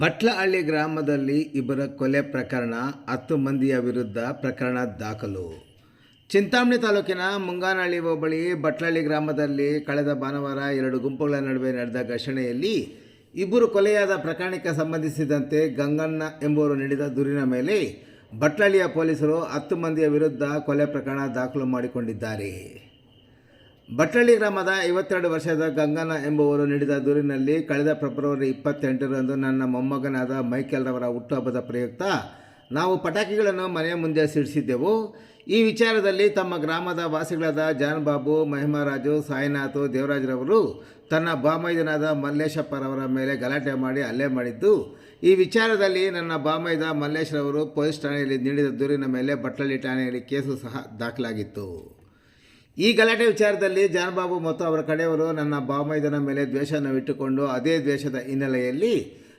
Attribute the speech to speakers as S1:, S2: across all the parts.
S1: ಬಟ್ಲಹಳ್ಳಿ ಗ್ರಾಮದಲ್ಲಿ ಇಬ್ಬರ ಕೊಲೆ ಪ್ರಕರಣ ಹತ್ತು ಮಂದಿಯ ವಿರುದ್ಧ ಪ್ರಕರಣ ದಾಖಲು. ಚಿಂತಾಮಣಿ ತಾಲೂಕಿನ ಮುಂಗಾನಹಳ್ಳಿ ಹೋಬಳಿ ಬಟ್ಲಹಳ್ಳಿ ಗ್ರಾಮದಲ್ಲಿ ಕಳೆದ ಭಾನುವಾರ ಎರಡು ಗುಂಪುಗಳ ನಡುವೆ ನಡೆದ ಘರ್ಷಣೆಯಲ್ಲಿ ಇಬ್ಬರು ಕೊಲೆಯಾದ ಪ್ರಕರಣಕ್ಕೆ ಸಂಬಂಧಿಸಿದಂತೆ ಗಂಗಣ್ಣ ಎಂಬುವರು ನೀಡಿದ ದೂರಿನ ಮೇಲೆ ಬಟ್ಲಹಳ್ಳಿಯ ಪೊಲೀಸರು ಹತ್ತು ಮಂದಿಯ ವಿರುದ್ಧ ಕೊಲೆ ಪ್ರಕರಣ ದಾಖಲು ಮಾಡಿಕೊಂಡಿದ್ದಾರೆ. ಬಟ್ಟಳ್ಳಿ ಗ್ರಾಮದ ಐವತ್ತೆರಡು ವರ್ಷದ ಗಂಗನ ಎಂಬುವರು ನೀಡಿದ ದೂರಿನಲ್ಲಿ ಕಳೆದ ಫೆಬ್ರವರಿ ಇಪ್ಪತ್ತೆಂಟರಂದು ನನ್ನ ಮೊಮ್ಮಗನಾದ ಮೈಕೆಲ್ ರವರ ಹುಟ್ಟುಹಬ್ಬದ ಪ್ರಯುಕ್ತ ನಾವು ಪಟಾಕಿಗಳನ್ನು ಮನೆಯ ಮುಂದೆ ಸಿಡಿಸಿದ್ದೆವು. ಈ ವಿಚಾರದಲ್ಲಿ ತಮ್ಮ ಗ್ರಾಮದ ವಾಸಿಗಳಾದ ಜಾನ್ ಬಾಬು ಮಹಿಮಾರಾಜು, ಸಾಯಿನಾಥ್, ದೇವರಾಜರವರು ತನ್ನ ಬಾಮೈದನಾದ ಮಲ್ಲೇಶಪ್ಪರವರ ಮೇಲೆ ಗಲಾಟೆ ಮಾಡಿ ಹಲ್ಲೆ ಮಾಡಿದ್ದು, ಈ ವಿಚಾರದಲ್ಲಿ ನನ್ನ ಬಾಮೈದ ಮಲ್ಲೇಶ್ರವರು ಪೊಲೀಸ್ ಠಾಣೆಯಲ್ಲಿ ನೀಡಿದ ದೂರಿನ ಮೇಲೆ ಬಟ್ಟಳ್ಳಿ ಠಾಣೆಯಲ್ಲಿ ಕೇಸು ಸಹ ದಾಖಲಾಗಿತ್ತು. ಈ ಗಲಾಟೆ ವಿಚಾರದಲ್ಲಿ ಜಾನ್ಬಾಬು ಮತ್ತು ಅವರ ಕಡೆಯವರು ನನ್ನ ಬಾಮೈದನ ಮೇಲೆ ದ್ವೇಷವನ್ನು ಇಟ್ಟುಕೊಂಡು ಅದೇ ದ್ವೇಷದ ಹಿನ್ನೆಲೆಯಲ್ಲಿ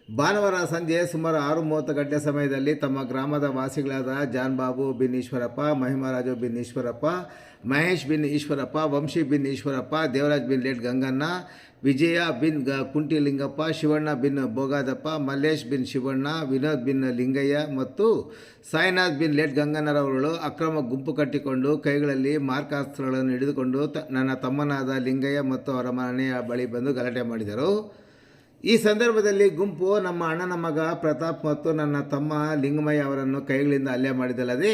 S1: ಭಾನುವಾರ ಸಂಜೆ ಸುಮಾರು ಆರು ಮೂವತ್ತು ಗಂಟೆ ಸಮಯದಲ್ಲಿ ತಮ್ಮ ಗ್ರಾಮದ ವಾಸಿಗಳಾದ ಜಾನ್ ಬಾಬು ಬಿನ್ ಈಶ್ವರಪ್ಪ, ಮಹಿಮರಾಜು ಬಿನ್ ಈಶ್ವರಪ್ಪ, ಮಹೇಶ್ ಬಿನ್ ಈಶ್ವರಪ್ಪ, ವಂಶಿ ಬಿನ್ ಈಶ್ವರಪ್ಪ, ದೇವರಾಜ್ ಬಿನ್ ಲೇಟ್ ಗಂಗಣ್ಣ, ವಿಜಯ ಬಿನ್ ಗ ಕುಂಟಿಲಿಂಗಪ್ಪ, ಶಿವಣ್ಣ ಬಿನ್ ಬೋಗಾದಪ್ಪ, ಮಲ್ಲೇಶ್ ಬಿನ್ ಶಿವಣ್ಣ, ವಿನೋದ್ ಬಿನ್ ಲಿಂಗಯ್ಯ ಮತ್ತು ಸಾಯಿನಾಥ್ ಬಿನ್ ಲೇಟ್ ಗಂಗನರವರು ಅಕ್ರಮ ಗುಂಪು ಕಟ್ಟಿಕೊಂಡು ಕೈಗಳಲ್ಲಿ ಮಾರ್ಕಾಸ್ತ್ರಗಳನ್ನು ಹಿಡಿದುಕೊಂಡು ನನ್ನ ತಮ್ಮನಾದ ಲಿಂಗಯ್ಯ ಮತ್ತು ಅವರ ಮನೆಯ ಬಳಿ ಬಂದು ಗಲಾಟೆ ಮಾಡಿದರು. ಈ ಸಂದರ್ಭದಲ್ಲಿ ಗುಂಪು ನಮ್ಮ ಅಣ್ಣನ ಮಗ ಪ್ರತಾಪ್ ಮತ್ತು ನನ್ನ ತಮ್ಮ ಲಿಂಗಮಯ್ಯ ಅವರನ್ನು ಕೈಗಳಿಂದ ಹಲ್ಲೆ ಮಾಡಿದಲ್ಲದೆ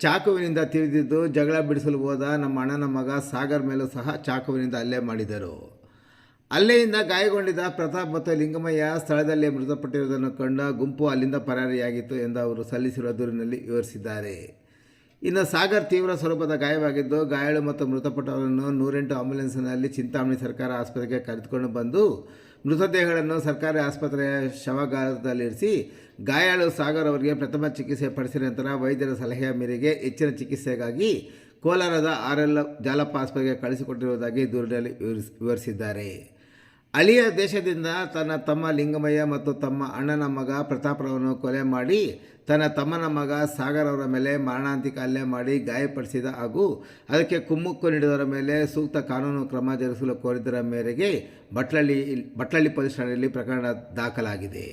S1: ಚಾಕುವಿನಿಂದ ತಿಳಿದಿದ್ದು ಜಗಳ ಬಿಡಿಸಲು ಹೋದ ನಮ್ಮ ಅಣ್ಣನ ಮಗ ಸಾಗರ್ ಮೇಲೂ ಸಹ ಚಾಕುವಿನಿಂದ ಹಲ್ಲೆ ಮಾಡಿದರು. ಅಲ್ಲೆಯಿಂದ ಗಾಯಗೊಂಡಿದ್ದ ಪ್ರತಾಪ್ ಮತ್ತು ಲಿಂಗಮಯ್ಯ ಸ್ಥಳದಲ್ಲೇ ಮೃತಪಟ್ಟಿರುವುದನ್ನು ಕಂಡ ಗುಂಪು ಅಲ್ಲಿಂದ ಪರಾರಿಯಾಗಿತ್ತು ಎಂದು ಅವರು ಸಲ್ಲಿಸಿರುವ ದೂರಿನಲ್ಲಿ ವಿವರಿಸಿದ್ದಾರೆ. ಇನ್ನು ಸಾಗರ್ ತೀವ್ರ ಸ್ವರೂಪದ ಗಾಯವಾಗಿದ್ದು ಗಾಯಾಳು ಮತ್ತು ಮೃತಪಟ್ಟವರನ್ನು ನೂರೆಂಟು ಆಂಬ್ಯುಲೆನ್ಸ್ನಲ್ಲಿ ಚಿಂತಾಮಣಿ ಸರ್ಕಾರ ಆಸ್ಪತ್ರೆಗೆ ಕರೆದುಕೊಂಡು ಬಂದು ಮೃತದೇಹಗಳನ್ನು ಸರ್ಕಾರಿ ಆಸ್ಪತ್ರೆಯ ಶವಗಾರದಲ್ಲಿರಿಸಿ ಗಾಯಾಳು ಸಾಗರ್ ಅವರಿಗೆ ಪ್ರಥಮ ಚಿಕಿತ್ಸೆ ಪಡಿಸಿದ ನಂತರ ವೈದ್ಯರ ಸಲಹೆಯ ಮೇರೆಗೆ ಹೆಚ್ಚಿನ ಚಿಕಿತ್ಸೆಗಾಗಿ ಕೋಲಾರದ ಆರ್ ಎಲ್ ಜಾಲಪ್ಪ ಆಸ್ಪತ್ರೆಗೆ ಕಳಿಸಿಕೊಟ್ಟಿರುವುದಾಗಿ ದೂರಿನಲ್ಲಿ ವಿವರಿಸ್ ವಿವರಿಸಿದ್ದಾರೆ. ಅಳಿಯ ದೇಶದಿಂದ ತನ್ನ ತಮ್ಮ ಲಿಂಗಮಯ್ಯ ಮತ್ತು ತಮ್ಮ ಅಣ್ಣನ ಮಗ ಪ್ರತಾಪರವನ್ನು ಕೊಲೆ ಮಾಡಿ, ತನ್ನ ತಮ್ಮನ ಮಗ ಸಾಗರ್ ಅವರ ಮೇಲೆ ಮಾರಣಾಂತಿಕ ಹಲ್ಲೆ ಮಾಡಿ ಗಾಯಪಡಿಸಿದ ಹಾಗೂ ಅದಕ್ಕೆ ಕುಮ್ಮಕ್ಕು ನೀಡಿದವರ ಮೇಲೆ ಸೂಕ್ತ ಕಾನೂನು ಕ್ರಮ ಜರುಗಿಸಲು ಕೋರಿದ್ದರ ಮೇರೆಗೆ ಬಟ್ಲಳ್ಳಿ ಬಟ್ಲಳ್ಳಿ ಪೊಲೀಸ್ ಠಾಣೆಯಲ್ಲಿ ಪ್ರಕರಣ ದಾಖಲಾಗಿದೆ.